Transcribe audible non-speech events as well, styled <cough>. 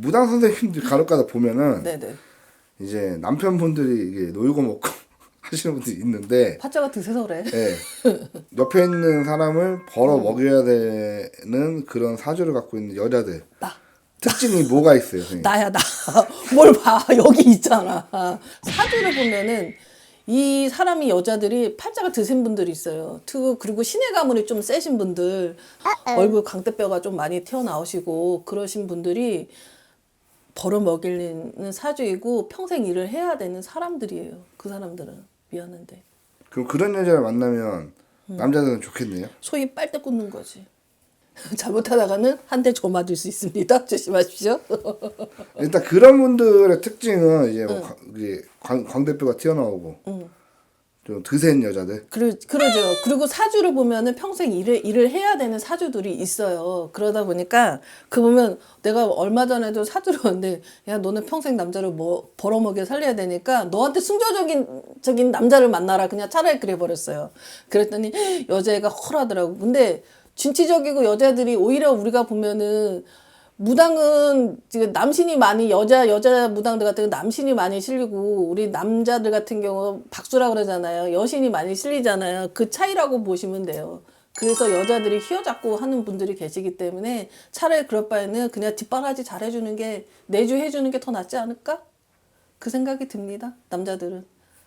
무당 선생님들 간혹가다 보면은 네네. 이제 남편분들이 이게 놀고 먹고 <laughs> 하시는 분들이 있는데 파자가 드세서 그래. 예. 옆에 있는 사람을 벌어 먹여야 되는 그런 사주를 갖고 있는 여자들 나. 특징이 뭐가 있어요, 선생님? 나야 나. <laughs> 뭘 봐. 여기 있잖아. 사주를 보면은 이 사람이 여자들이 팔자가 드신 분들이 있어요. 트- 그리고 신의 가문이 좀 세신 분들, 얼굴 광대뼈가 좀 많이 튀어나오시고 그러신 분들이 벌어 먹이는 사주이고 평생 일을 해야 되는 사람들이에요. 그 사람들은 미안한데 그럼 그런 여자를 만나면 남자들은 좋겠네요. 소위 빨대 꽂는 거지. <laughs> 잘못하다가는 한 대 줘 맞을 수 있습니다. <laughs> 조심하십시오. 일단 그런 분들의 특징은 이제 뭐 광, 이게 광, 광대뼈가 튀어나오고 좀 드센 여자들. 그러, 그러죠. 그리고 사주를 보면은 평생 일을, 일을 해야 되는 사주들이 있어요. 그러다 보니까 그 보면 내가 얼마 전에도 사주를 봤는데 야 너는 평생 남자를 뭐 벌어먹여 살려야 되니까 너한테 순조적인 적인 남자를 만나라 그냥 차라리 그래 버렸어요. 그랬더니 <gasps> 여자애가 헐하더라고. 근데 진취적이고 여자들이 오히려 우리가 보면은 무당은 지금 남신이 많이 여자 여자 무당들 같은 경우 남신이 많이 실리고 우리 남자들 같은 경우 박수라 그러잖아요. 여신이 많이 실리잖아요. 그 차이라고 보시면 돼요. 그래서 여자들이 휘어잡고 하는 분들이 계시기 때문에 차라리 그럴 바에는 그냥 뒷바라지 잘해주는 게 내주 해주는 게 더 낫지 않을까? 그 생각이 듭니다 남자들은